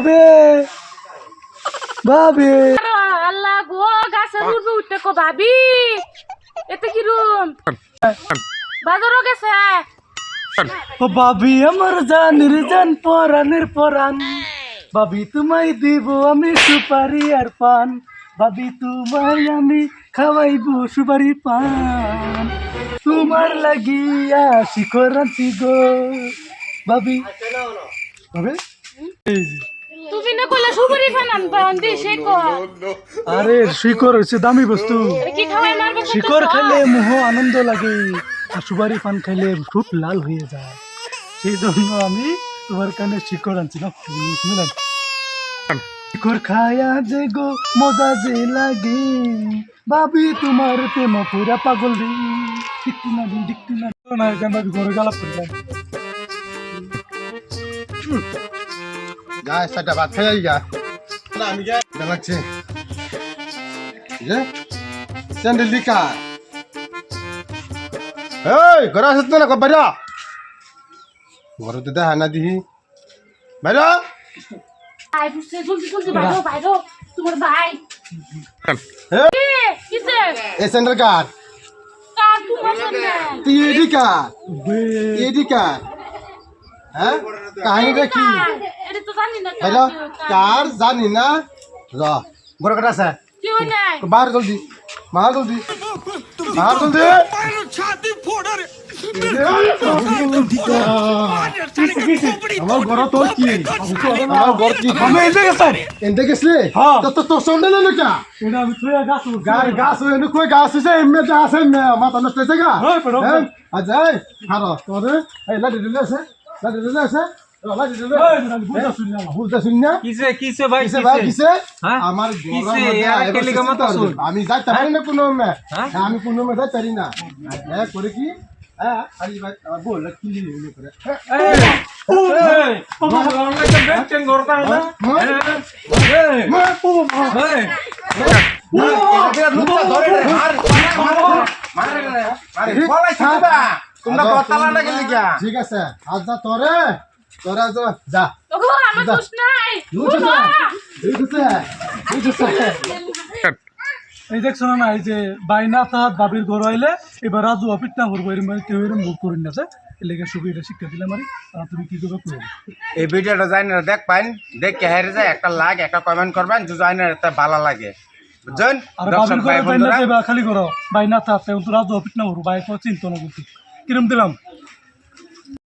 ভাবে। ভাবে। আল্লাহ গো গাছের উঠবে উঠতে কো ভাবি। এতে কি রুম? বাজারও গেছে। ও ভাবি আমার জানের জান পরানের পরান ভাবি তোমায় দিব আমি সুপারি আর পান। ভাবি তোমায় আমি খাওয়াইবো সুপারি পান। তোমার লাগিয়া শিখর গো। ভাবি। ভাবি? তুমি না কইলা সুপারি ফানান দি আরে শিকড় হচ্ছে দামি বস্তু। কি খাওয়াই মারবে শিকড় খেলে মোহ আনন্দ লাগে আর সুপারি পান খাইলে খুব লাল হয়ে যায়। সেই জন্য আমি তোমার কানে শিকড় আনছি না মিলান শিকড় খায়া যে গো মজা যে লাগে। ভাবি তোমার প্রেম পুরা পাগল রে। না না ভাবি ঘরে করে যায় যা সেটা ভাত খাই যা না আমি যা লাগছে যে স্যান্ডেল লিকা এই ঘরে আসত না কব বাইরা ঘরে তো দেখা না দিহি বাইরা আই বুঝছে জলদি জলদি বাইরো বাইরো তোমার ভাই হে কি কিসে এই স্যান্ডেল কার কা তোমার সামনে তুই এডি কার এডি কার হ্যাঁ কাহিনীটা কি এটা তো জানি না হ্যালো কার জানি না? র বড় কাটা আছে। বাহার জলদি বাহার জলদি। বাহার জলদি। আমার ঘর তোর কি? আমার ঘর কি? আমি এতে গেছে এতে গেছলে হ্যাঁ। তো তোর সঙ্গে না নাকি? এটা আমি তুই গাছ হ্যাঁ? আমি যাইতে পারি না কোনো হ্যাঁ? আমি কোনো যাইতে পারি না হ্যাঁ করে কি হ্যাঁ ঠিক আছে আজ যা তোরে তোরা যা। যা। এই দেখছ না এই যে বাইনা তাহাত বাবির ঘর আইলে এবার রাজু অফিস না করব এরম কেউ এরম মুখ করিন না লেগে সুবিধা শিক্ষা দিলাম আর। তুমি কি করবে করবে এই ভিডিওটা যাই না দেখ পাইন দেখ কে হেরে যায় একটা লাগ একটা কমেন্ট করবেন যদি যাই না এটা ভালো লাগে। বুঝছেন? আর বাবির ঘরে বাইনা খালি করো। বাইনা তাহাত রাজু অফিস না করব বাইক চিন্তা না কিন্তু কিরম দিলাম?